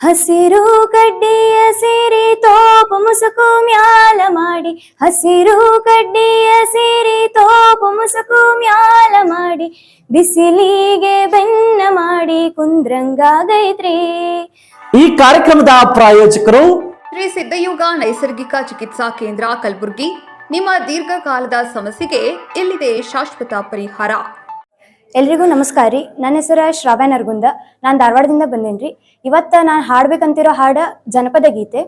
ಹಸಿರು ಕಡ್ಡಿಯ ಸೇರಿ ತೋಪು ಮುಸುಕು ಮ್ಯಾಲ ಮಾಡಿ. ಹಸಿರು ಕಡ್ಡಿಯ ಸೇರಿ ತೋಪು ಮುಸುಕು ಮ್ಯಾಲ ಮಾಡಿ. ಬಿಸಿಲಿಗೆ ಬೆನ್ನ ಮಾಡಿ ಕುಂದ್ರಂಗಾಗೈತ್ರಿ ಈ ಕಾರ್ಯಕ್ರಮದ ಪ್ರಾಯೋಜಕರು ಶ್ರೀ ಸಿದ್ಧಯುಗ ನೈಸರ್ಗಿಕ ಚಿಕಿತ್ಸಾ ಕೇಂದ್ರ ಕಲಬುರಗಿ. ನಿಮ್ಮ ದೀರ್ಘಕಾಲದ ಸಮಸ್ಯೆಗೆ ಇಲ್ಲಿದೆ ಶಾಶ್ವತ ಪರಿಹಾರ. ಎಲ್ರಿಗೂ ನಮಸ್ಕಾರ ರೀ. ನನ್ನ ಹೆಸರು ಶ್ರಾವ್ಯ ನರ್ಗುಂದ. ನಾನು ಧಾರವಾಡದಿಂದ ಬಂದೇನ್ರಿ. ಇವತ್ತ ನಾನು ಹಾಡ್ಬೇಕಂತಿರೋ ಹಾಡ ಜನಪದ ಗೀತೆ.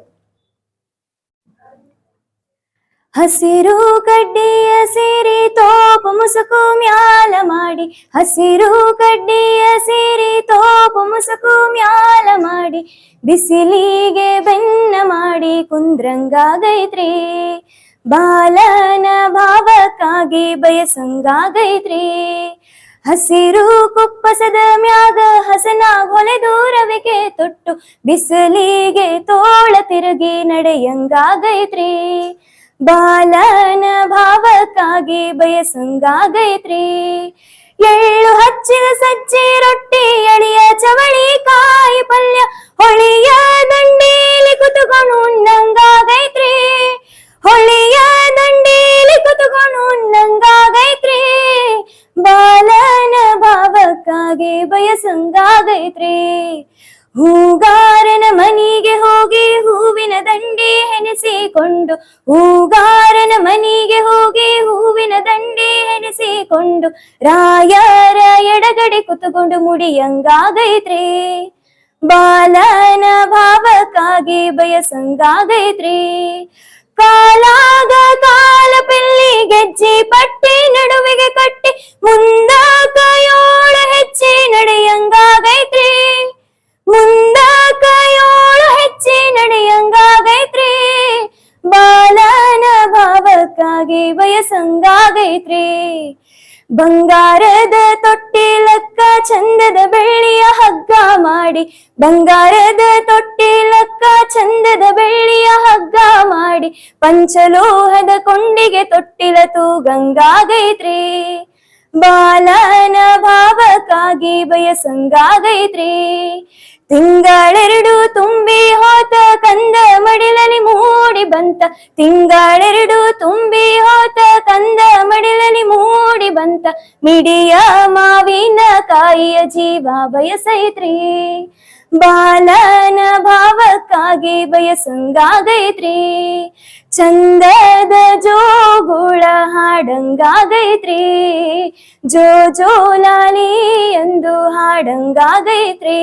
ಹಸಿರು ಕಡ್ಡಿಯ ಸೇರಿ ತೋಪು ಮುಸುಕು ಮ್ಯಾಲ ಮಾಡಿ. ಹಸಿರು ಕಡ್ಡಿಯ ಸೇರಿ ತೋಪು ಮುಸುಕು ಮ್ಯಾಲ ಮಾಡಿ. ಬಿಸಿಲಿಗೆ ಬೆನ್ನ ಮಾಡಿ ಕುಂದ್ರಂಗಾಗೈತ್ರಿ ಬಾಲನ ಭಾವಕ್ಕಾಗಿ ಬಯಸಂಗಾಗೈತ್ರಿ ಹಸಿರು ಕುಪ್ಪಸದ ಮ್ಯಾಗ ಹಸನ ಹೊಲೆ ದೂರವಿಗೆ ತೊಟ್ಟು, ಬಿಸಿಲಿಗೆ ತೋಳ ತಿರುಗಿ ನಡೆಯಂಗಾಗೈತ್ರಿ. ಬಾಲನ ಭಾವಕ್ಕಾಗಿ ಬಯಸಂಗಾಗೈತ್ರಿ. ಎಳ್ಳು ಹಚ್ಚಿದ ಸಜ್ಜೆ ರೊಟ್ಟಿ, ಎಳಿಯ ಚವಳಿ ಕಾಯಿ ಭಾವಕ್ಕಾಗಿ ಬಯಸಂಗಾಗೈತ್ರಿ. ಹೂಗಾರನ ಮನಿಗೆ ಹೋಗಿ ಹೂವಿನ ದಂಡೆ ಹೆಣಸಿಕೊಂಡು, ಹೂಗಾರನ ಮನಿಗೆ ಹೋಗಿ ಹೂವಿನ ದಂಡೆ ಹೆಣಸಿಕೊಂಡು, ರಾಯರ ಎಡಗಡೆ ಕುತುಕೊಂಡು ಮುಡಿಯಂಗಾಗೈತ್ರಿ. ಬಾಲನ ಭಾವಕ್ಕಾಗಿ ಬಯಸಂಗಾಗೈತ್ರಿ. ಕಾಲಾಗ ಕಾಲ ಬಂಗಾರದ ತೊಟ್ಟಿಲಕ್ಕ ಚಂದದ ಬೆಳ್ಳಿಯ ಹಗ್ಗ ಮಾಡಿ, ಬಂಗಾರದ ತೊಟ್ಟಿಲಕ್ಕ ಚಂದದ ಬೆಳ್ಳಿಯ ಹಗ್ಗ ಮಾಡಿ, ಪಂಚಲೋಹದ ಕೊಂಡಿಗೆ ತೊಟ್ಟಿಲ ತೂಗಂಗಾಗೈತ್ರಿ ಬಾಲನ ಭಾವಕ್ಕಾಗಿ ಬಯಸಂಗಾಗೈತ್ರಿ ತಿಂಗಳೆರಡು ತುಂಬಿ ಹೋತ ಕಂದ ಮಡಿಲಲಿ ಮೂಡಿ ಬಂತ. ತಿಂಗಳೆರಡು ತುಂಬಿ ಹೋತ ಕಂದ ಮಡಿಲಲಿ ಮೂಡಿ ಬಂತ. ಮಿಡಿಯ ಮಾವಿನ ಕಾಯಿಯ ಜೀವ ಬಯಸೈತ್ರಿ. ಬಾಲನ ಭಾವಕ್ಕಾಗಿ ಬಯಸಂಗಾಗೈತ್ರಿ. ಚಂದದ ಜೋಗುಳ ಹಾಡಂಗಾಗೈತ್ರಿ. ಜೋ ಜೋ ಲಾಲಿ ಎಂದು ಹಾಡಂಗಾಗೈತ್ರಿ.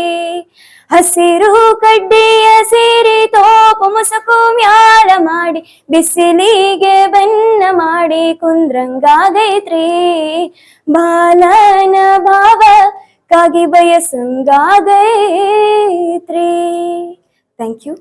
ಹಸಿರು ಕಡ್ಡಿಯ ಸೇರಿ ತೋಪು ಮುಸುಕು ಮ್ಯಾಲ ಮಾಡಿ, ಬಿಸಿಲಿಗೆ ಬೆನ್ನ ಮಾಡಿ ಕುಂದ್ರಂಗಾಗೈತ್ರಿ. ಬಾಲನ ಭಾವ ಕಾಗಿ ಬಯಸಂಗಾಗೈತ್ರಿ. Thank you